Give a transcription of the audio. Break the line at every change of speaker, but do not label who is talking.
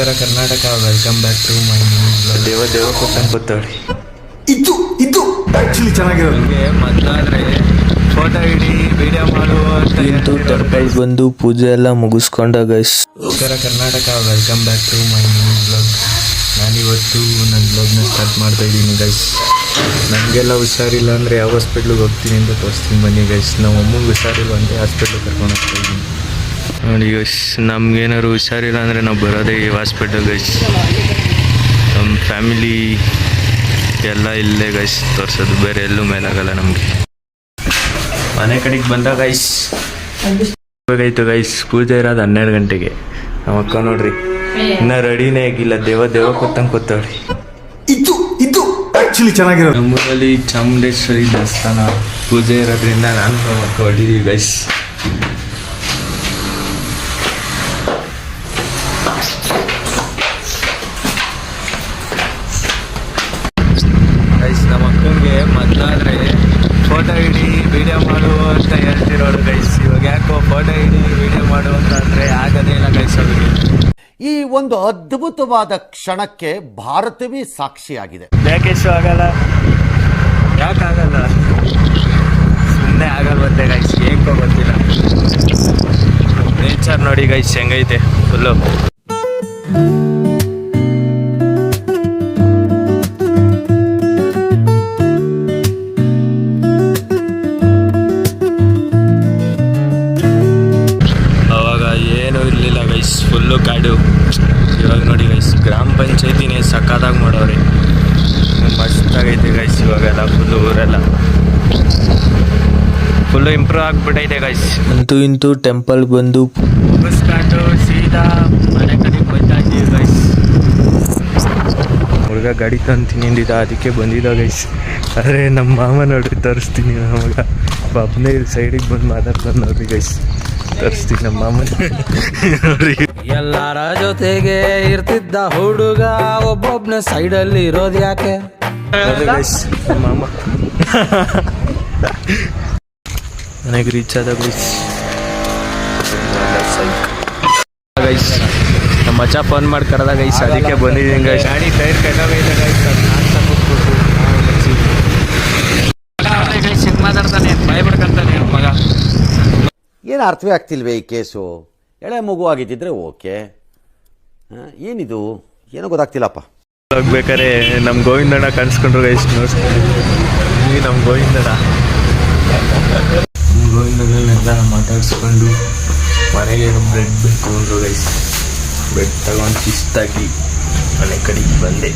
ನಮಸ್ಕಾರ Karnataka welcome back to my ದೇವ ದೇವ ಕೊಟ್ಟಂಗ್ ಗೊತ್ತಾಳಿ
ಇದು ಇದು ಆಕ್ಚುಲಿ ಚೆನ್ನಾಗಿರೋದು.
ನಿಮಗೆ ಮೊದಲಾದ್ರೆ ಫೋಟೋ ಇಡಿ ವಿಡಿಯೋ
ಮಾಡುವಂತೂ ಟೆಂಪಲ್ ಬಂದು ಪೂಜೆ ಎಲ್ಲ ಮುಗಿಸ್ಕೊಂಡ ಗೈಸ್
ನಮಸ್ಕಾರ Karnataka welcome back to my new blog ನಾನಿವತ್ತು ನನ್ನ ಬ್ಲಾಗ್ನ ಸ್ಟಾರ್ಟ್ ಮಾಡ್ತಾ ಇದ್ದೀನಿ ಗೈಸ್ ನನಗೆಲ್ಲ ಹುಷಾರಿಲ್ಲ ಅಂದರೆ ಯಾವ ಹಾಸ್ಪಿಟ್ಲಿಗೆ ಹೋಗ್ತೀನಿ ಅಂತ ತೋರಿಸ್ತೀನಿ ಬನ್ನಿ ಗೈಸ್ ನಮ್ಮ ಅಮ್ಮಗೆ ಹುಷಾರಿಲ್ಲ ಅಂದರೆ ಹಾಸ್ಪಿಟ್ಲಿಗೆ ಕರ್ಕೊಂಡು ಹೋಗ್ತಾ ಇದ್ದೀನಿ. ನೋಡಿ ಗೈಸ್ ನಮ್ಗೇನಾದ್ರು ಹುಷಾರಿಲ್ಲ ಅಂದರೆ ನಾವು ಬರೋದೇ ಈ ಹಾಸ್ಪಿಟಲ್ ಗೈಸ್ ನಮ್ಮ ಫ್ಯಾಮಿಲಿ ಎಲ್ಲ ಇಲ್ಲೇ ಗೈಸ್ ತೋರಿಸೋದು. ಬೇರೆ ಎಲ್ಲೂ ಮೇಲಾಗಲ್ಲ ನಮಗೆ. ಮನೆ ಕಡೆಗೆ ಬಂದ ಗೈಸ್ ಇವಾಗಾಯ್ತು ಗೈಸ್ ಪೂಜೆ ಇರೋದು ಹನ್ನೆರಡು ಗಂಟೆಗೆ. ನಮ್ಮ ಅಕ್ಕ ನೋಡ್ರಿ ಇನ್ನ ರೆಡಿನೇ ಆಗಿಲ್ಲ. ದೇವ ದೇವ ಕೊತ್ತಂಗೆ ಕೂತವ್ರಿ
ಇದು ಇದು ಆ್ಯಕ್ಚುಲಿ ಚೆನ್ನಾಗಿರೋದು.
ನಮ್ಮೂರಲ್ಲಿ ಚಾಮುಂಡೇಶ್ವರಿ ದೇವಸ್ಥಾನ ಪೂಜೆ ಇರೋದ್ರಿಂದ ನಾನು ನಮ್ಮ ಅಕ್ಕ ಹೊಡಿದೀವಿ ಗೈಸ್ ಅಕ್ಕನಿಗೆ ಫೋಟೋ ಹಿಡಿ ವಿಡಿಯೋ ಮಾಡು ಅಂತ ಹೇಳ್ತಿರೋರು ಗೈಸ್ ಇವಾಗ ಯಾಕೋ ಫೋಟೋ ಹಿಡಿ ವಿಡಿಯೋ ಮಾಡು ಅಂತ ಅಂದರೆ ಆಗದೇ ಇಲ್ಲ ಗೈಸ್ ಅವ್ರಿಗೆ.
ಈ ಒಂದು ಅದ್ಭುತವಾದ ಕ್ಷಣಕ್ಕೆ ಭಾರತವೇ ಸಾಕ್ಷಿಯಾಗಿದೆ.
ಯಾಕೆ ಇಷ್ಟು ಆಗಲ್ಲ? ಯಾಕಾಗಲ್ಲ ಆಗಲ್ಲ? ಸುಮ್ಮನೆ ಆಗಲ್ವಂತೆ ಗೈಸ್ ಏಕೋ ಗೊತ್ತಿಲ್ಲ. ನೇಚರ್ ನೋಡಿ ಗೈಸ್ ಹೆಂಗೈತೆ ಫುಲ್ಲು ಇವಾಗ ನೋಡಿ ಗೈಸ್ ಗ್ರಾಮ ಪಂಚಾಯತಿನೇ ಸಕ್ಕತ್ತಾಗಿ ಮಾಡೋರಿ ಮಸ್ತಾಗೈತೆ ಗೈಸ್ ಇವಾಗೆಲ್ಲ ಫುಲ್ಲು ಊರೆಲ್ಲ. ಫುಲ್ಲು ಇಂಪ್ರೂವ್ ಆಗಿಬಿಟ್ಟೈತೆ ಗೈಸ್
ಅಂತೂ ಇಂತೂ ಟೆಂಪಲ್ ಬಂದು
ಮುಗಿಸ್ಕೊಂಡು ಸೀದಾ ಮನೆ ಕಡೆಗೆ ಬರ್ತಾ ಇದ್ದೀವಿ ಗೈಸ್ ಹುಡುಗ ಗಾಡಿ ತಂತೀನಿ ಅಂದಿದ್ದ ಅದಕ್ಕೆ ಬಂದಿದ್ದ ಗೈಸ್ ಅರೆ ನಮ್ಮ ಮಾಮ ನೋಡ್ರಿ ತರಿಸ್ತೀನಿ ನಮಗ ಒಬ್ಬನೇ ಸೈಡಿಗೆ ಬಂದು ಮಾತಾಡ್ತಾನೆ ನೋಡ್ರಿ ಗೈಸ್ ತರಿಸ್ತೀನಿ ನಮ್ಮ ಮಾಮನ ನೋಡ್ರಿ.
ಎಲ್ಲರ ಜೊತೆಗೆ ಇರ್ತಿದ್ದ ಹುಡುಗ ಒಬ್ಬೊಬ್ನ ಸೈಡಲ್ಲಿ ಇರೋದು ಯಾಕೆ?
ಗೈಸ್ ನಮ್ಮ ಮಾಮ. ನನಗೆ ರೀಚ್ ಆದ ಗೈಸ್ ಗೈಸ್ ನಮ್ಮ ಮಚ್ಚ ಫೋನ್ ಮಾಡಿ ಕರೆದಾಗ ಗೈಸ್ ಅದಕ್ಕೆ ಬಂದಿದ್ದೀನಿ ಗೈಸ್ ಗಾಡಿ ಟೈರ್ ಕೆಟ್ಟೋಗೈತೆ ಗೈಸ್ ಗೈಸ್ ಹಿಂಗೆ ಮಾತಾಡ್ತಾನೆ ಮಗ
ಏನು ಅರ್ಥವೇ ಆಗ್ತಿಲ್ವೇ ಈ ಕೇಸು? ಎಳೆ ಮಗು ಆಗಿದ್ದಿದ್ರೆ ಓಕೆ. ಏನಿದು? ಏನೋ ಗೊತ್ತಾಗ್ತಿಲ್ಲಪ್ಪ.
ಹೋಗ್ಬೇಕಾರೆ ನಮ್ಮ ಗೋವಿಂದಣ್ಣ ಕಾಣಿಸ್ಕೊಂಡ್ರು ಗೈಸ್ ನೋಡ್ಸ್ಕೊಂಡು ಈ ನಮ್ಮ ಗೋವಿಂದಣ್ಣ ಗೋವಿಂದಣ್ಣ ಗೋವಿಂದಣ್ಣನೆಲ್ಲ ಮಾತಾಡಿಸ್ಕೊಂಡು ಮನೆಗೆ ಬ್ರೆಡ್ ಬೇಕು ಅಂದರು ಗೈಸ್ ಬ್ರೆಡ್ ತಗೊಂಡು ಶಿಸ್ತಾಗಿ ಮನೆ ಕಡೆಗೆ ಬಂದೆ.